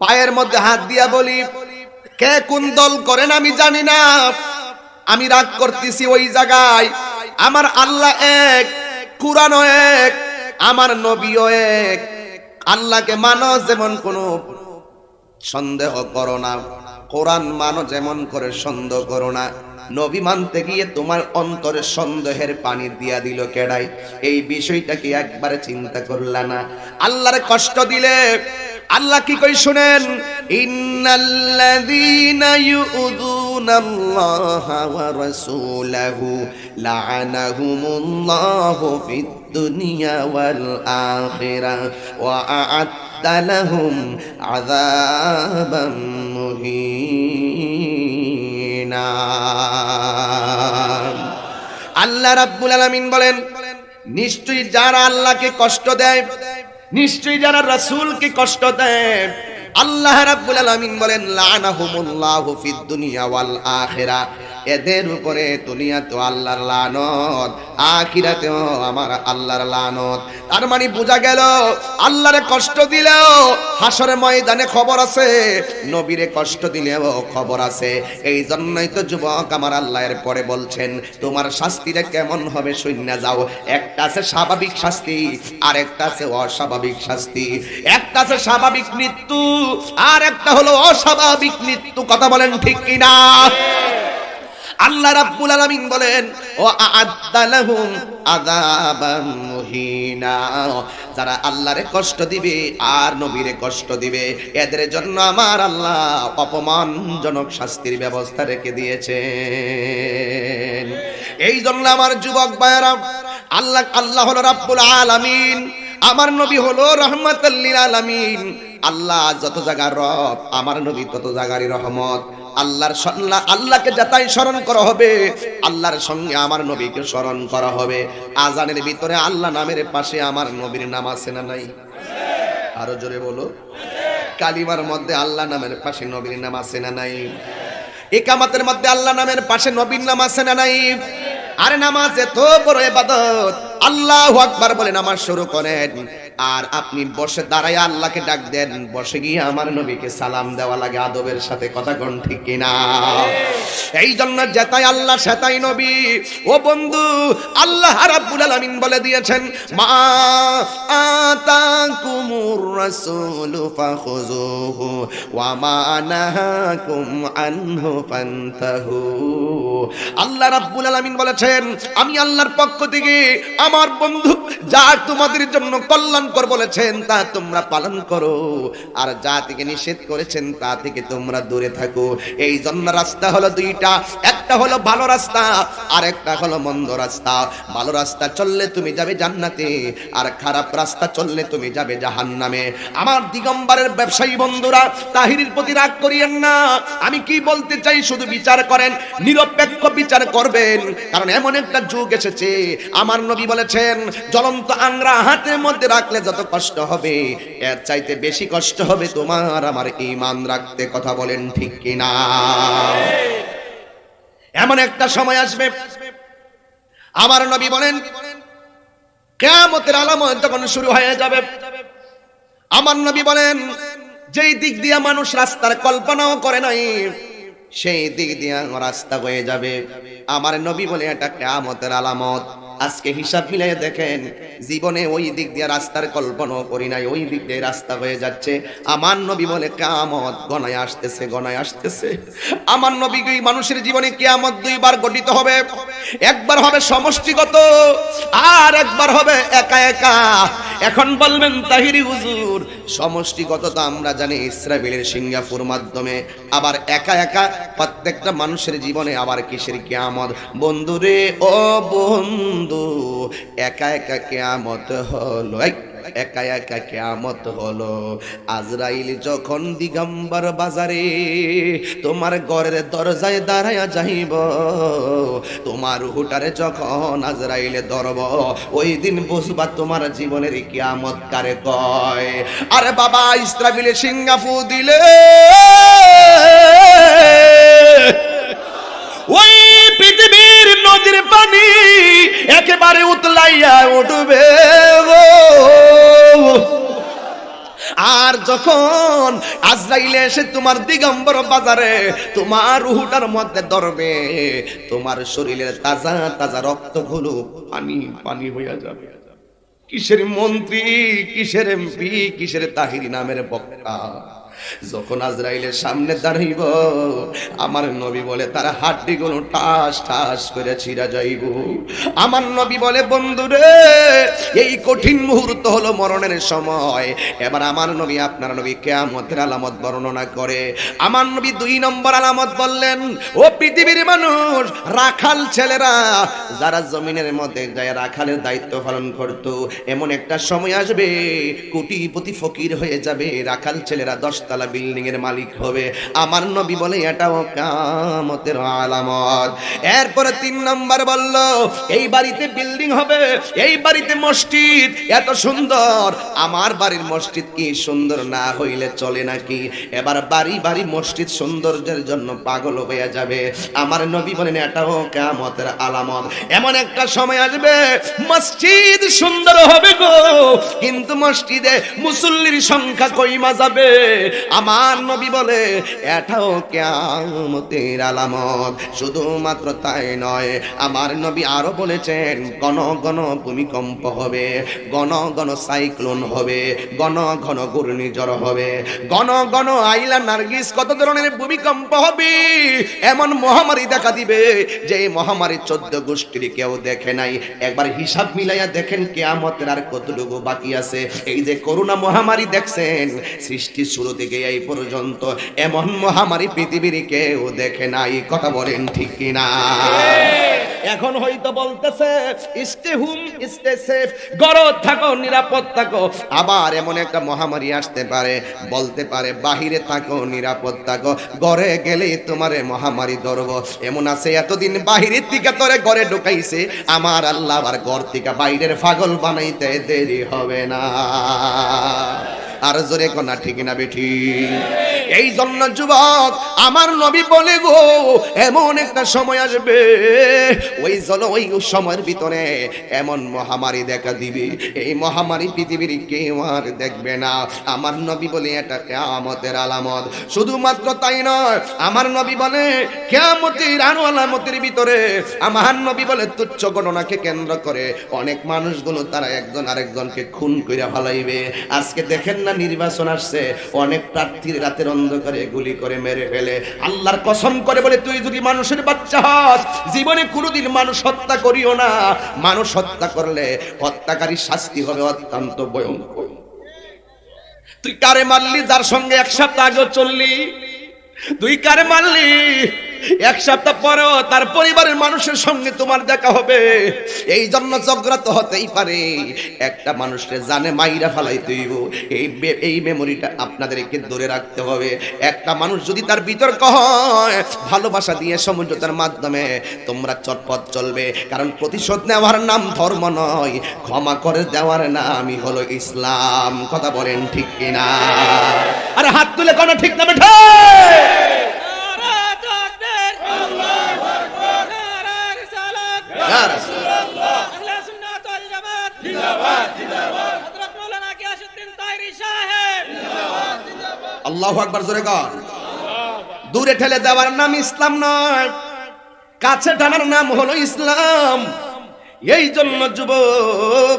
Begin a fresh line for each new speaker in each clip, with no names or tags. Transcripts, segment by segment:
পায়ের মধ্যে হাত দিয়া বলি, কে কোন দল করেন আমি জানি না। আমি রাগ করতেছি ওই জায়গায়। আমার আল্লাহ এক কুরআন এক, আমার নবীও এক। আল্লাহকে মানো যেমন কোনো সন্দেহ করো না। কোরআন মানো যেমন করে সন্দেহ করো না। নবী মানতে গিয়ে তোমার অন্তরে সন্দেহের পানি দিয়া দিল কেডাই। এই বিষয়টাকে একবারে চিন্তা করলা না। আল্লাহর কষ্ট দিলে আল্লাহ কি কই শুনেন? ইন্নাল্লাযীনা ইউযুনাল্লাহা ওয়া রাসূলাহু লা'আনাহুমুল্লাহু ফিদ দুনিয়া ওয়াল আখিরাহ ওয়া আ'আদ্দা লাহুম আযাবাম মুহিনা আল্লাহ রাব্বুল আলামিন বলেন, নিশ্চয়ই যারা আল্লাহকে কষ্ট দেয়, নিশ্চয়ই যারা রাসূলকে কষ্ট দেয় আল্লাহ রাব্বুল আলামিন বলেন, লানাহুমুল্লাহু ফিদ দুনিয়া ওয়াল আখিরা এদের উপরে দুনিয়াতেও আল্লাহর লানত, আখিরাতেও আমার আল্লাহর লানত। তার মানে বোঝা গেল, আল্লাহরে কষ্ট দিলেও হাসরে ময়দানে খবর আছে, নবীরে কষ্ট দিলেও খবর আছে। এই জন্যই তো যুবক আমার আল্লাহর পরে বলছেন, তোমার শাস্তিটা কেমন হবে শূন্য যাও। একটা আছে স্বাভাবিক শাস্তি আর একটা আছে অস্বাভাবিক শাস্তি। একটা আছে স্বাভাবিক মৃত্যু আর একটা হলো অস্বাভাবিক মৃত্যু, কথা বলেন ঠিক কিনা? আল্লাহ রাব্বুল আলামিন বলেন, ও আদালাহুম আযাবাম মুহিনা। যারা আল্লাহরে কষ্ট দিবে আর নবীরে কষ্ট দিবে, এদের জন্য আমার আল্লাহ অপমানজনক শাস্তির ব্যবস্থা রেখে দিয়েছেন। এই জন্য আমার যুবক ভাইয়েরা, আল্লাহ আল্লাহ হলো রাব্বুল আলামিন। আমার নবী হলো রহমতুল্লিল আলামিন। আল্লাহ যত জায়গার রব, আমার নবী তত জায়গারই রহমত। আল্লাহর আল্লাহকে যাতাই স্মরণ করা হবে, আল্লাহর সঙ্গে আমার নবীকে স্মরণ করা হবে। আজানের ভিতরে আল্লাহ নামের পাশে আমার নবীর নাম আছে না নাই? আরও জোরে বলো। কালিমার মধ্যে আল্লাহ নামের পাশে নবীর নাম আছে না নাই? একামাতের মধ্যে আল্লাহ নামের পাশে নবীর নাম আছে না নাই? আরে নামাজ এত বড় ইবাদত। আল্লাহ আকবার বলেন আমার শুরু করেন। আর আপনি বসে দাঁড়ায় আল্লাহকে ডাক দেন, বসে গিয়ে আমার নবীকে সালাম দেওয়া লাগে আদবের সাথে, কথা কোন ঠিক কিনা? এই জন্য যেতাই আল্লাহ সেতাই নবী। ও বন্ধু, আল্লাহ রাব্বুল আলামিন বলে দিয়েছেন, মা আতাকুমুর রাসূলু ফাখুযুহু ওয়া মা নাহাকুম আনহু ফান্তাহু। আল্লাহ রাব্বুল আলামিন বলেছেন, আমি আল্লাহর পক্ষ থেকে আমার বন্ধু যা তোমাদের জন্য কল্যাণকর বলেছেন, তা তোমরা পালন করো। আর যা থেকে নিষেধ করেছেন, তা থেকে তোমরা দূরে থাকো। এই জন্য রাস্তা হলো দুইটা। একটা হলো ভালো রাস্তা, আর একটা হলো মন্দ রাস্তা। ভালো রাস্তা চললে তুমি যাবে জান্নাতে, আর খারাপ রাস্তা চললে তুমি যাবে জাহান্নামে। আমার দিগম্বরের ব্যবসায়ী বন্ধুরা, তাহিরির প্রতি রাগ করিয়েন না। আমি কি বলতে চাই, শুধু বিচার করেন, নিরপেক্ষ বিচার করবেন। কারণ এমন একটা যুগ এসেছে, আমার নবী বলেছেন, জ্বলন্ত আংরা হাতের মধ্যে রাখলে যত কষ্ট হবে, এর চাইতে বেশি কষ্ট হবে তোমার আমার ইমান রাখতে, কথা বলেন ঠিক কিনা? এমন একটা সময় আসবে, আমার নবী বলেন, কেয়ামতের আলামত যখন শুরু হয়ে যাবে, আমার নবী বলেন, যেই দিক দিয়ে মানুষ রাস্তার কল্পনাও করে নাই, সেই দিক দিয়ে রাস্তা হয়ে যাবে। আমার নবী বলে, এটা কেয়ামতের আলামত। আজকে হিসাব মিলাই দেখেন, জীবনে ওই দিক দিয়ে রাস্তার কল্পনাও করি নাই, ওই দিক দিয়ে রাস্তা হয়ে যাচ্ছে। আমার নবী বলে, কেয়ামত গনায় আসতেছে গনায় আসতেছে। আমার নবী মানুষের জীবনে কেয়ামত দুইবার গঠিত হবে? একবার হবে সমষ্টিগত, আর একবার হবে একা একা। এখন বলবেন, তাহিরি হুজুর, সমষ্টিগত তো আমরা জানি ইসরাবিলের সিঙ্গাপুর মাধ্যমে, আবার একা একা প্রত্যেকটা মানুষের জীবনে আবার কিসের কেয়ামত? বন্ধুরে, ও বন্ধু, একা একা কেয়ামত হলো। একা একা কেয়ামত হলো। আজরাইল যখন দিগম্বর বাজারে তোমার ঘরের দরজায় দাঁড়ায়া যাইব, তোমার হুটারে যখন আজরাইলে ধরব ওই দিন বুঝবা তোমার জীবনের কিয়ামত কারে কয়। আরে বাবা ইসরাবিলে সিঙ্গাপু দিলে। নদীর পানি একেবারে উতলাইয়া উঠবে আর যখন আজ আজরাইলে এসে তোমার দিগম্বর বাজারে তোমার রুহুটার মধ্যে ধরবে, তোমার শরীরের তাজা তাজা রক্তগুলো পানি পানি হইয়া যাবে। কিসের মন্ত্রী, কিসের এমপি, কিসের তাহিরি নামের বক্তা? যখন আজরাইলের সামনে দাঁড়াইব, আমার নবী বলে, তার হাড্ডি গুলো ঠাস ঠাস করে ছিঁড়া যাইব। আমার নবী বলে বন্ধুরে এই কঠিন মুহূর্ত হলো মরণের সময়। এবার আমার নবী, আপনার নবী কেয়ামতের আলামত বর্ণনা করে। আমার নবী দুই নম্বর আলামত বললেন, ও পৃথিবীর মানুষ, রাখাল ছেলেরা, যারা জমিনের মধ্যে যায় রাখালের দায়িত্ব পালন করত, এমন একটা সময় আসবে, কোটিপতি ফকির হয়ে যাবে, রাখাল ছেলেরা দশতলা বিল্ডিং এর মালিক হবে। আমার নবী বলে, এটাও কামতের আলামত। এরপরে তিন নম্বর বলল, এই বাড়িতে বিল্ডিং হবে, এই বাড়িতে মসজিদ, এত সুন্দর। আমার বাড়ির মসজিদ কি সুন্দর না হইলে চলে নাকি? এবার বাড়ি বাড়ি মসজিদ সৌন্দর্যের জন্য পাগল হয়ে যাবে। আমার নবী বলেন, এটাও কামতের আলামত। এমন একটা সময় আসবে, মসজিদ সুন্দর হবে গো। কিন্তু মসজিদে মুসল্লির সংখ্যা কইমা যাবে। আমার নবী বলে, এটাও কেয়ামতের আলামত। শুধুমাত্র তাই নয়, আমার নবী আরও বলেছেন, গণ গণ ভূমিকম্প হবে, গণ গণ সাইক্লোন হবে, গণ, ঘন ঘূর্ণিঝড় হবে ঘন ঘন আইলা নার্গিস, কত ধরনের ভূমিকম্প হবে? এমন মহামারী দেখা দিবে, যে মহামারী চোদ্দ গোষ্ঠীর কেউ দেখে নাই। একবার হিসাব মিলাইয়া দেখেন, কেয়ামতের আর কতটুকু বাকি আছে। এই যে করোনা মহামারী দেখছেন সৃষ্টি শুরু থেকে এই পর্যন্ত এমন মহামারী পৃথিবীর কেউ দেখে নাই। কথা বলেন ঠিক কিনা? এখন হয়তো বলতেছে স্টে হুম স্টে সেফ। গরদ থাকো, নিরাপদ থাকো। আবার এমন একটা মহামারী আসতে পারে, বলতে পারে, বাহিরে থাকো, নিরাপদ থাকো। ঘরে গেলেই তোমারে মহামারী ধরব। এমন আছে, এতদিন বাহিরের থেকে তোরে ঘরে ঢুকাইছে, আমার আল্লাহ আবার ঘর থেকে বাইরের পাগল বানাইতে দেরি হবে না। আর জোরে কোনা, ঠিক না বেঠি? এই জন্য যুবক আমার নবী বলে গো, এমন একটা সময় আসবে। ওই জল, ওই সময়ের ভিতরে এমন মহামারী দেখা দিবে। এই মহামারী পৃথিবীর কেউ আর দেখবে না। আমার নবী বলে এটা কেয়ামতের আলামত। শুধুমাত্র তাই নয়, আমার নবী বলে কেয়ামতের আরও আলামতের ভিতরে আমার নবী বলে তুচ্ছ ঘটনাকে কেন্দ্র করে অনেক মানুষগুলো তারা একজন আরেকজনকে খুন করে ফেলাইবে। আজকে দেখেন না নির্বাচন আসছে, অনেক প্রার্থীর রাতের অন্ধকারে গুলি করে মেরে ফেলে। আল্লাহর কসম করে বলে, তুই যদি মানুষের বাচ্চা হস, জীবনে কোনোদিন মানুষ হত্যা করিও না। মানুষ হত্যা করলে হত্যাকারী শাস্তি হবে অত্যন্ত ভয়ঙ্কর। তুই কারে মারলি? যার সঙ্গে এক সপ্তাহ চললি। তুই কারে মারলি? এক সপ্তাহ পরেও তার পরিবারের মানুষের সঙ্গে তোমার দেখা হবে। এই জন্য ঝগড়া তো হতেই পারে। একটা মানুষকে জানে মাইরা ফালাই তুইব এই এই মেমোরিটা আপনাদেরকে ধরে রাখতে হবে। একটা মানুষ যদি তার বিতর্ক হয়, ভালোবাসা দিয়ে সমঝোতার মাধ্যমে তোমরা চটপট চলবে। কারণ প্রতিশোধ নেওয়ার নাম ধর্ম নয়, ক্ষমা করে দেওয়ার নামই হলো ইসলাম। কথা বলেন ঠিক কিনা? আরে হাত তুলে কোনো ঠিক না, বেঠে!
আল্লাহু আকবার,
জোরে কর। দূরে ঠেলে দেওয়ার নাম ইসলাম নয়, কাছে টানার নাম হলো ইসলাম। এই জন্য যুবক,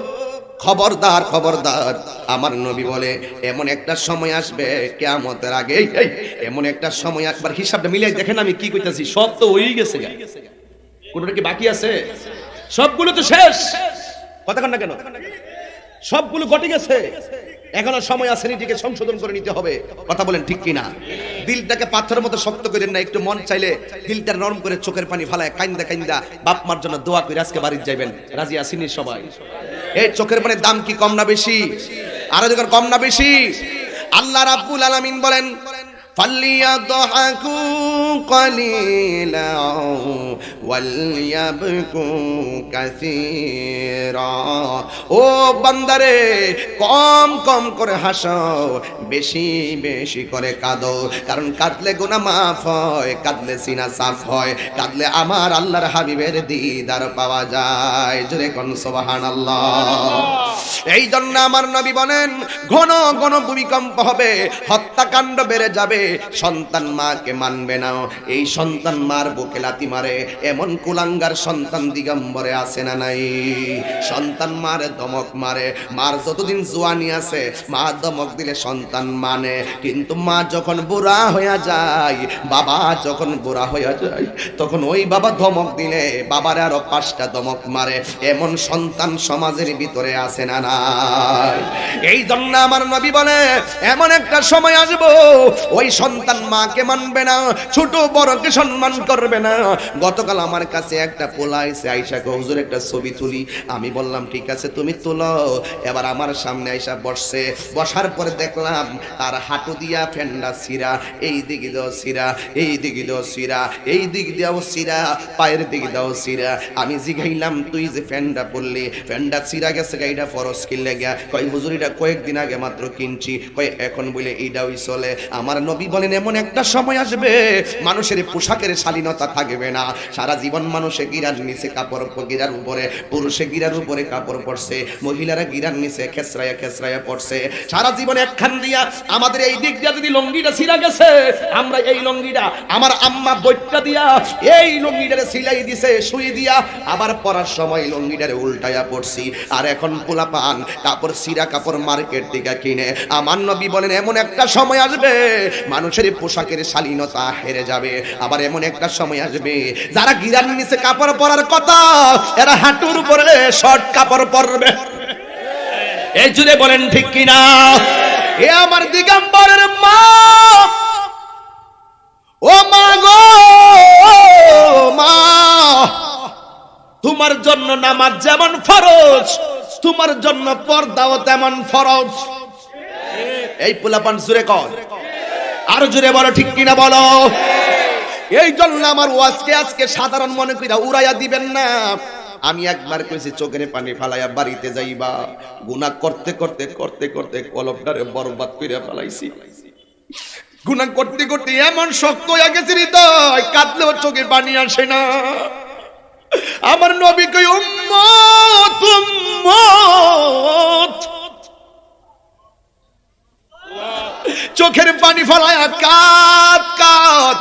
খবরদার খবরদার, আমার নবী বলে, এমন একটা সময় আসবে কেয়ামতের আগে এমন একটা সময় একবার হিসাবটা মিলিয়ে দেখেন আমি কি কইতাছি, সব তো হয়েই গেছে। কোনটা কি বাকি আছে? সবগুলো তো শেষ। কথা না কেন? সবগুলো ঘটে গেছে। এখনও সময় আছে, নিজেকে সংশোধন করে নিতে হবে। কথা বলেন ঠিক কিনা? দিলটাকে পাথরের মতো শক্ত করেন না, একটু মন চাইলে দিলটা নরম করে চোখের পানি ফালায়, কাইন্দা কাইন্দা বাপ মার জন্য দোয়া করে আজকে বাড়ির যাবেন রাজি আসিনি সবাই? এই চোখের পানির দাম কি কম না বেশি? আরও যখন কম না বেশি? আল্লাহ রাব্বুল আলামিন বলেন فليضحكوا قليلا ওয়ালিয়াবকু কাসীরা ও বান্দারে কম কম করে হাসো বেশি বেশি করে কাঁদো কারণ কাঁদলে গুনাহ মাফ হয় কাঁদলে সিনা সাফ হয় কাঁদলে আমার আল্লাহর হাবিবের দিদার পাওয়া যায় জোরে কোন সুবহানাল্লাহ এই জন্য আমার নবী বলেন, ঘন ঘন ভূমিকম্প হবে, হত্যাকাণ্ড বেড়ে যাবে, সন্তান মাকে মানবে না। এই সন্তান মার বুকে লাতি মারে, এমন কুলাঙ্গার সন্তান দিগম্বরে আসে না নাই। সন্তান মারে দমক মারে, মার যতদিন জোয়ানি আছে, মা দমক দিলে সন্তান মানে। কিন্তু মা যখন বুড়া হইয়া যায়, বাবা যখন বুড়া হইয়া যায়, তখন ওই বাবা ধমক দিলে, বাবার আরও পাঁচটা দমক মারে। এমন সন্তান সমাজের ভিতরে আসে না না এই জন্য আমার নবী বলে, এমন একটা সময় আসব, ওই সন্তান মাকে মানবে না, ছোট বড়কে সম্মান করবে না। গতকাল আমার কাছে একটা পোলা এসে আইসাকে হুজুর, একটা ছবি তুলি। আমি বললাম, ঠিক আছে, তুমি তুলো। এবার আমার সামনে আইসা বসছে। বসার পরে দেখলাম, তার হাঁটু দিয়া ফেন্ডা সিরা এই দিকে দাও সিরা এই দিকে দাও সিরা এই দিক দিয়েও সিরা পায়ের দিকে দাও সিরা আমি জিগাইলাম, তুই যে ফ্যানটা পড়লি ফ্যানটা সিরা গেছে গাইটা ফরস কিনলে গিয়া কই হুজুরিটা কয়েকদিন আগে মাত্র কিনছি। কই এখন বলে এইটাই চলে। আমার নবী বলেন, এমন একটা সময় আসবে, মানুষের পোশাকের শালীনতা থাকবে না। সারা জীবন মানুষে গিরার নিচে কাপড় গিরার উপরে, পুরুষে গিরার উপরে কাপড় পরছে, মহিলারা গিরার নিচে খেসরায়া খেসরায়া পড়ছে সারা জীবন একখান দিয়া আমাদের এই দিক দিয়া যদি লঙ্গিটা ছিঁড়া গেছে, আমরা এই লঙ্গিটা, আমার আম্মা বৈটটা দিয়া এই লঙ্গিটারে সিলাই দিছে, শুই দিয়া আবার পরার সময় লঙ্গিটারে উল্টায়া পড়ছি। আর এখন পোলা পান কাপড় সিরা কাপড় মার্কেট থেকে কিনে। আমার নবী বলেন, এমন একটা সময় আসবে, মানুষের পোশাকের শালীনতা হেরে যাবে। আবার এমন একটা সময় আসবে, যারা গিরার নিচে কাপড় পরার কথা, এরা হাঁটুর উপরে শর্ট কাপড় পরবে। এই জুড়ে বলেন, ঠিক কিনা? এ আমার দিগম্বরের মা। ও মা গো মা, তোমার জন্য নামাজ যেমন ফরজ তোমার জন্য পর্দাও তেমন ফরজ। এই পোলাপান জুড়ে কর। আরও জুড়ে বলো, ঠিক কিনা বলো? এই জন্য আমার ওয়াজকে আজকে সাধারণ মনে কইরা উড়াইয়া দিবেন না। আমি একবার কইছি, চোখের পানি ফালাইয়া বাড়িতে যাইবা। গুনাহ করতে করতে করতে করতে কলমটারে বরবাদ কইরা ফেলাইছি। গুনাহ করতে করতে এমন শক্ত হয়ে গেছে হৃদয়, কাঁদলেও চোখে পানি আসে না। আমার নবী কই, উম্মত উম্মত। চোখের পানি ফলায় কাত কাত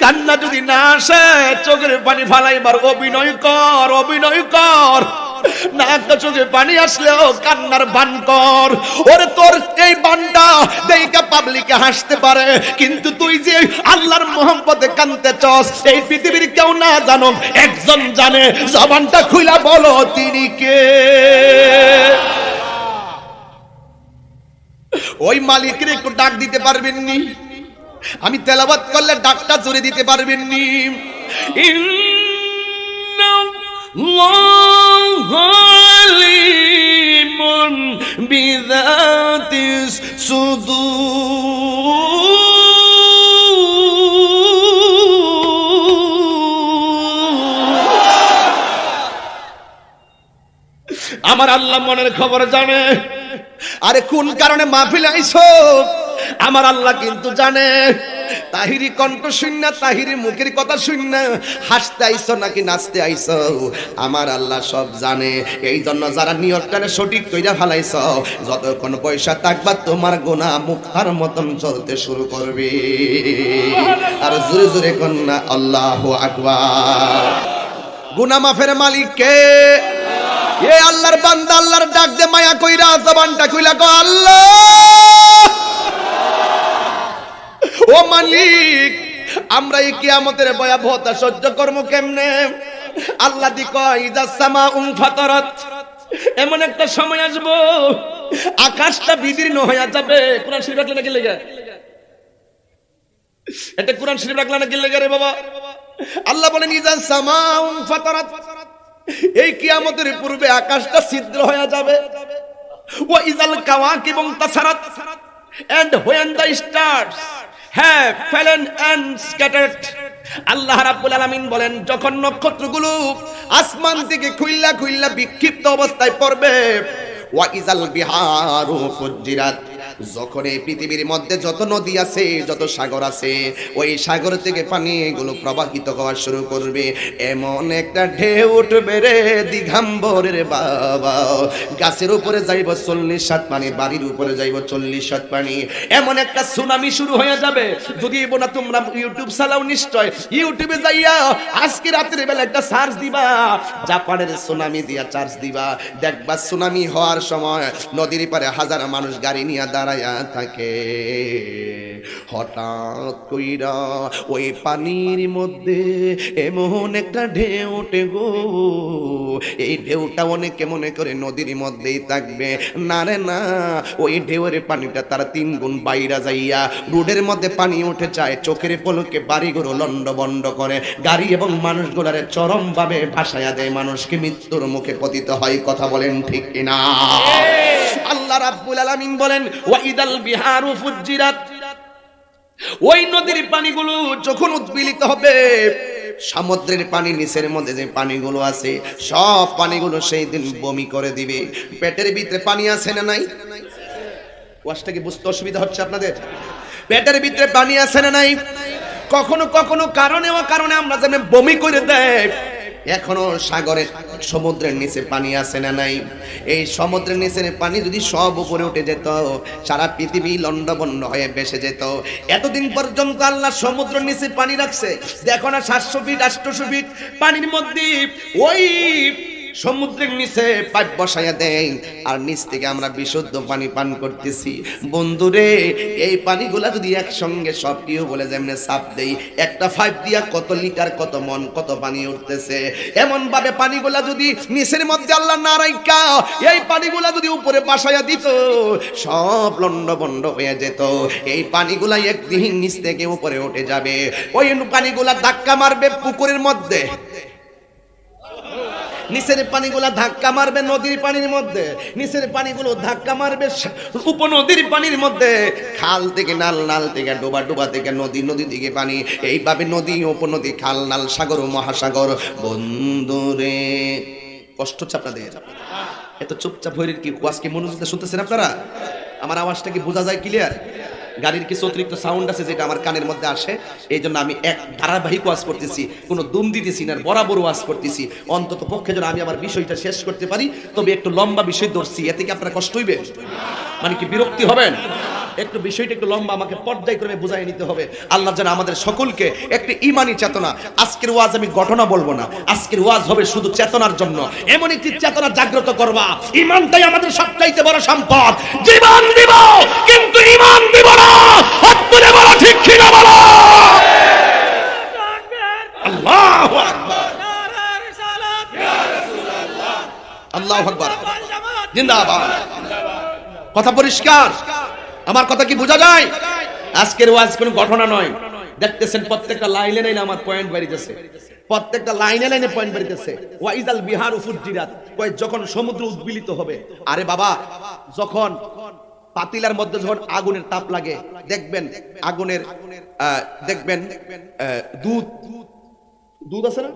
কান্না যদি না আসে, চোখের পানি ফালাইবার অভিনয় কর অভিনয় কর। না, একটা চোখে হাসতে পারে, কিন্তু তুই যে আল্লাহর জানো একজন জানে, জবানটা খুইলা বলো তিনি কে। ওই মালিকের একটু ডাক দিতে পারবেন নি আমি তেলাবাত করলে ডাকটা জোরে দিতে পারবেন নি বিদাতিস সুদূর। আমার আল্লাহ মনের খবর জানে। আরে কোন কারণে মাহফিল আইছো আমার আল্লাহ কিন্তু জানে। তাহিরি কণ্ঠ শূন্য তাহিরি মুখের কথা শূন্য হাসতে আইছো নাকি নাচতে আইছো আমার আল্লাহ সব জানে। এই জন্য যারা নিয়তটানে সঠিক কইরা ফেলাইছ, যতক্ষণ পয়সা থাকবা তোমার গোনা মুখার মতন চলতে শুরু করবে। আর জোরে জোরে কন্যা, আল্লাহ আকবার। গুনা মাফের মালিক কে? এ আল্লাহর বান্দা, আল্লাহর ডাক দে মায়া কইরা জবানটা কইলা কো আল্লাহ! ও মালিক, আমরা এই কিয়ামতের ভয়াবহতা সহ্য করব কেমনে? আল্লাহ দি কয় উম ফাতারাত। এমন একটা সময় আসব, আকাশটা বিদীর্ণ হয়ে যাবে। কোরআন শরীফ রাখলে নাকি লেগে? এটা কোরআন শরীফ রাখলে নাকি লেগে রে বাবা? আল্লাহ বলেন, ইজা সামা উম ফাতারাত। এই কিয়ামতের পূর্বে আকাশটা ছিদ্র হয়ে যাবে। ও ইজাল কাওয়াক এবং তাসারাত। And when the stars have fallen and scattered আল্লাহ রাব্বুল আলামিন বলেন, যখন নক্ষত্রগুলো আসমান থেকে খুইল্লা খুইল্লা বিক্ষিপ্ত অবস্থায় পড়বে, ওয়া ইজাল বিহারু ফুজ্জিরাত। যখন এই পৃথিবীর মধ্যে যত নদী আছে, যত সাগর আছে, ওই সাগর থেকে পানি এগুলো প্রবাহিত হওয়া শুরু করবে। এমন একটা ঢেউ উঠবে রে দিঘাম্বরের বাবা। গাছের উপরে যাইব চল্লিশ সাত পানি, বাড়ির উপরে যাইব চল্লিশ সাত পানি। এমন একটা সুনামি শুরু হয়ে যাবে। যদি না তোমরা ইউটিউব চালাও নিশ্চয়। ইউটিউবে যাইয়া আজকে রাত্রে বেলা একটা সার্চ দিবা। জাপানের সুনামি দিয়া চার্জ দিবা। দেখবা সুনামি হওয়ার সময় নদীর পারে হাজার মানুষ গাড়ি নিয়ে দাঁড়ায়া থাকে। হঠাৎ কইরা ওই পানির মধ্যে এমন একটা ঢেউ গো। এই ঢেউটা অনেকে মনে করে নদীর মধ্যেই থাকবে। না রে না, ওই ঢেউয়ের পানিটা তারা তিন গুণ বাইরা যাইয়া রোডের মধ্যে পানি উঠে যায়, চোখের পলকে বাড়িগুলো লন্ড বন্ড করে। গাড়ি এবং মানুষগুলারে চরম ভাবে ভাসায়া দেয়। মানুষকে মৃত্যুর মুখে পতিত হয়, কথা বলেন ঠিক কিনা? আল্লাহ রাব্বুল আলামিন বলেন, ওয়াইদাল বিহারু ফুজ্জিরাত। ওই নদীর পানিগুলো যখন উদ্বেলিত হবে, সমুদ্রের পানি নিচের মধ্যে যে পানিগুলো আছে, সব পানিগুলো সেই দিন বমি করে দিবে। পেটের ভিতরে পানি আছে না নাই? ওয়াজটা কি বুঝতে অসুবিধা হচ্ছে আপনাদের? পেটের ভিতরে পানি আছে না নাই? কখনো কখনো কারণে ও কারণে আমরা যেন বমি করে দেয়। এখনও সাগরের সমুদ্রের নিচে পানি আছে না নাই? এই সমুদ্রের নিচের পানি যদি সব উপরে উঠে যেত, সারা পৃথিবী লন্ডবন্ড হয়ে বেসে যেত। এতদিন পর্যন্ত আল্লাহ সমুদ্রের নিচে পানি রাখছে। দেখো না, সাতশো ফিট, আটশো ফিট পানির মধ্যে ওই সমুদ্রের নিচে পাইপ বসাইয়া দেয় আর নিচ থেকে আমরা বিশুদ্ধ পানি পান করতেছি। বন্ধুরে, এই পানিগুলা যদি একসঙ্গে সব কেউ বলে যেমনি সাপ দেই, একটা পাইপ দিয়া কত লিটার, কত মন, কত পানি উঠতেছে। এমন ভাবে পানিগুলা যদি নিচের মধ্যে আল্লাহ না রাইকা এই পানিগুলা যদি উপরে বাসাইয়া দিত, সব লন্ড বন্ড হয়ে যেত। এই পানিগুলা একদিন নিচ থেকে উপরে উঠে যাবে। ওই পানিগুলা ধাক্কা মারবে পুকুরের মধ্যে। নিচের পানিগুলো ধাক্কা মারবে নদীর পানির মধ্যে, নিচের পানিগুলো ধাক্কা মারবে উপনদীর পানির মধ্যে। খাল থেকে নাল নাল থেকে ডোবা ডোবা থেকে নদী নদী থেকে পানি। এইভাবে নদী, উপনদী, খাল, নাল, সাগর ও মহাসাগর বন্ধুরে কষ্ট হচ্ছে আপনাদের? এত চুপচাপ হয়ে কি আজকে মনোযোগ শুনতেছেন আপনারা? আমার আওয়াজটা কি বোঝা যায় ক্লিয়ার গাড়ির কিছু অতিরিক্ত সাউন্ড আছে যেটা আমার কানের মধ্যে আসে। এই জন্য আমি এক ধারাবাহিক ওয়াজ করতেছি, কোনো দুম দিতেছি না, বরাবর ওয়াজ করতেছি। অন্তত পক্ষে যেন আমি আমার বিষয়টা শেষ করতে পারি, তবে একটু লম্বা বিষয় ধরছি, এতে কি আপনারা কষ্ট হইবে? মানে কি বিরক্তি হবেন? একটু বিষয়টা একটু লম্বা আমাকে পর্যায়ক্রমে বুঝাই নিতে হবে। আল্লাহ যেন আমাদের সকলকে একটি ইমানি চেতনা, আজকের ওয়াজ আমি ঘটনা বলব না। আজকের ওয়াজ হবে শুধু চেতনার জন্য। এমন একটি চেতনা জাগ্রত করবা, ইমানটাই আমাদের সবচাইতে বড় সম্পদ। জীবন দিব, কিন্তু ইমান দিব না। হাত তুলে বলো, ঠিক কিনা বলো? আল্লাহু আকবার। আকবার। জিন্দাবাদ। কথা পরিষ্কার? আমার কথা কি বোঝা যায়? আজকের ওয়াজ কোনো ঘটনা নয়। দেখতেছেন প্রত্যেকটা লাইনে লাইনে আমার পয়েন্ট বাড়িতেছে। প্রত্যেকটা লাইনে লাইনে পয়েন্ট বাড়িতেছে। ওয়াইজাল বিহার উফুদ্দিরাত কয়, যখন সমুদ্র উদ্বিলিত হবে, আরে বাবা, যখন পাতিলার মধ্যে যখন আগুনের তাপ লাগে, দেখবেন আগুনের দেখবেন দুধ দুধ আছে না?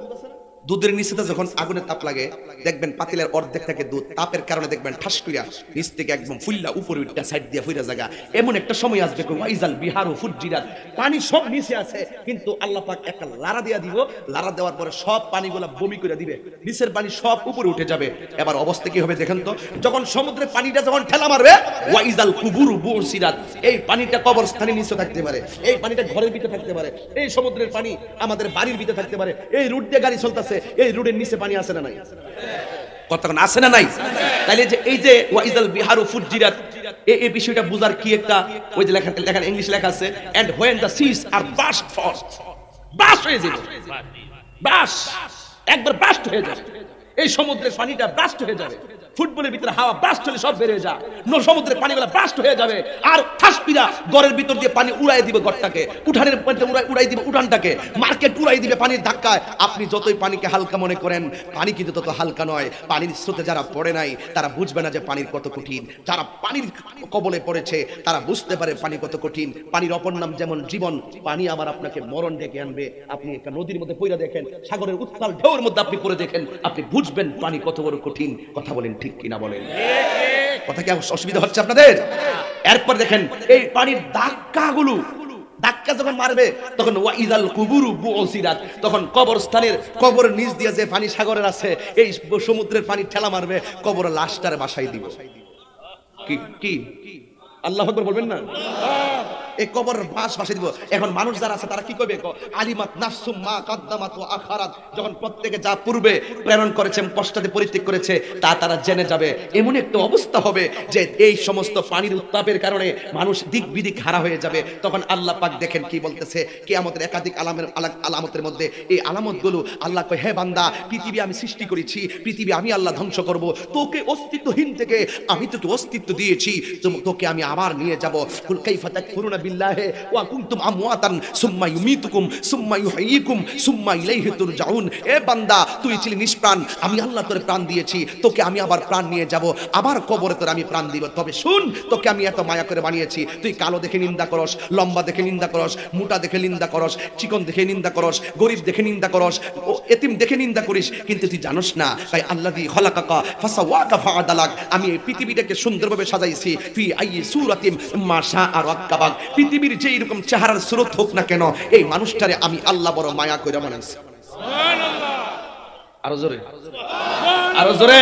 দুধের নিচেতে যখন আগুনের তাপ লাগে, দেখবেন পাতিলের অর্ধেক থেকে দুধ তাপের কারণে দেখবেন ঠাস কইরা নিচ থেকে একদম ফুল্লা উপরে উঠটা সাইড দিয়ে ফুইরা জায়গা এমন একটা সময় আসবে ওয়াইজাল বিহার ও ফুজিরাত পানি সব নিচে আছে, কিন্তু আল্লাহ পাক একটা লারা দিয়া দিব লারা দেওয়ার পরে সব পানিগুলা বমি করে দিবে, নিচের পানি সব উপরে উঠে যাবে। এবার অবস্থা কি হবে দেখেন তো, যখন সমুদ্রের পানিটা যখন ঠেলা মারবে, ওয়াইজাল কুবুরু বুরসিরাত, এই পানিটা কবরস্থানে নিচে থাকতে পারে, এই পানিটা ঘরের ভিতরে থাকতে পারে, এই সমুদ্রের পানি আমাদের বাড়ির ভিতরে থাকতে পারে, এই রুট দিয়ে গাড়ি চলতেছে এই রোডের নিচে পানি আছে না নাই? কতক্ষণ আছে না নাই? তাইলে যে এই যে ওয়াইজাল বিহারু ফুজিরাত এই এই বিষয়টা বুঝার কি একটা? ওই যে লেখা লেখা ইংলিশ লেখা আছে and when the seas are burst for burst হয়ে যাবে। বাস। একবার বাস্ট হয়ে যাবে। এই সমুদ্রের পানিটা ব্রাস্ট হয়ে যাবে। ফুটবলের ভিতরে হাওয়া ব্রাস্ট হলে সব বেরিয়ে যায়। নো সমুদ্রের পানিগুলো ব্রাস্ট হয়ে যাবে। আর ঠাসপিরা গড়ের ভিতর দিয়ে পানি উড়াই দিবে গড়টাকে। উঠানের উড়াই উড়াই দিবে উঠানটাকে। মার্কেট উড়াই দিবে পানির ধাক্কায়। আপনি যতই পানিকে হালকা মনে করেন, পানি কিন্তু তত হালকা নয়। পানির স্রোতে যারা পড়ে নাই, তারা বুঝবে না যে পানির কত কঠিন। যারা পানির কবলে পড়েছে, তারা বুঝতে পারে পানি কত কঠিন। পানির অপর নাম যেমন জীবন, পানি আবার আপনাকে মরণ ডেকে আনবে। আপনি একটা নদীর মধ্যে পড়ে দেখেন, সাগরের উত্তাল ঢেউর মধ্যে আপনি পড়ে দেখেন। আপনি বুঝবেন পানি কত বড় কঠিন কথা বলেন ঠিক কিনা বলেন। কথা কি অসুবিধা হচ্ছে আপনাদের? এরপর দেখেন এই পানির ধাক্কাগুলো ধাক্কা যখন মারবে তখন ওয়াইদাল কুবুরু বুসিরাত তখন কবরস্থানের কবরের নিচ দিয়ে যে পানি সাগরের আছে এই সমুদ্রের পানি ঠেলা মারবে কবর লাশটার বাসায় দিব। কি কি? আল্লাহ আকবার বলবেন না? এই কবর বাস বাসে দিব। এখন মানুষ যারা আছে, তারা কি করবে? আলিমাত কাদ্দামাত আখারাত। যখন প্রত্যেকে যা পূর্বে প্রেরণ করেছে পরিত্যাগ করেছে, তা তারা জেনে যাবে। এমন একটা অবস্থা হবে যে এই সমস্ত পানির উত্তাপের কারণে মানুষ দিক বিদিক হারা হয়ে যাবে। তখন আল্লাহ পাক দেখেন কি বলতেছে? কিয়ামতের একাধিক আলামের আলা- আলামতের মধ্যে এই আলামতগুলো আল্লাহ কয়, হে বান্দা, পৃথিবী আমি সৃষ্টি করেছি, পৃথিবী আমি আল্লাহ ধ্বংস করব। তোকে অস্তিত্বহীন থেকে আমি তোকে অস্তিত্ব দিয়েছি। তোকে আমি আবার নিয়ে যাব। কুল কাইফা তাকফুরুনা বিল্লাহি, ওয়া কুনতুম আমওয়াতান, সুম্মা ইউমিতুকুম, সুম্মা ইউহয়িকুম সুম্মা ইলাইহি তুরজাউন। এ বান্দা, তুই ছিলি নিষ্প্রাণ, আমি আল্লাহ তোরে প্রাণ দিয়েছি, তোকে আমি আবার প্রাণ নিয়ে যাব, আবার কবরে তোরে আমি প্রাণ দিব। তবে শুন, তোকে আমি এত মায়া করে বানিয়েছি, তুই কালো দেখে নিন্দা করস, লম্বা দেখে নিন্দা করস, মোটা দেখে নিন্দা করস, চিকন দেখে নিন্দা করস, গরিব দেখে নিন্দা করস, ও এতিম দেখে নিন্দা করিস, কিন্তু তুই জানোস না, তাই আল্লাহ দি খলাকাকা ফাসাওয়াকা ফাআদালাক, আমি এই পৃথিবীটাকে সুন্দরভাবে সাজাইছি তুই আই সুরাতিম মাশা আর পৃথিবীর যে এরকম চেহারার স্রোত হোক না কেন এই মানুষটারে আমি আল্লাহ বড় মায়া করে বানাইছি আরও জোরে। আরও জোরে।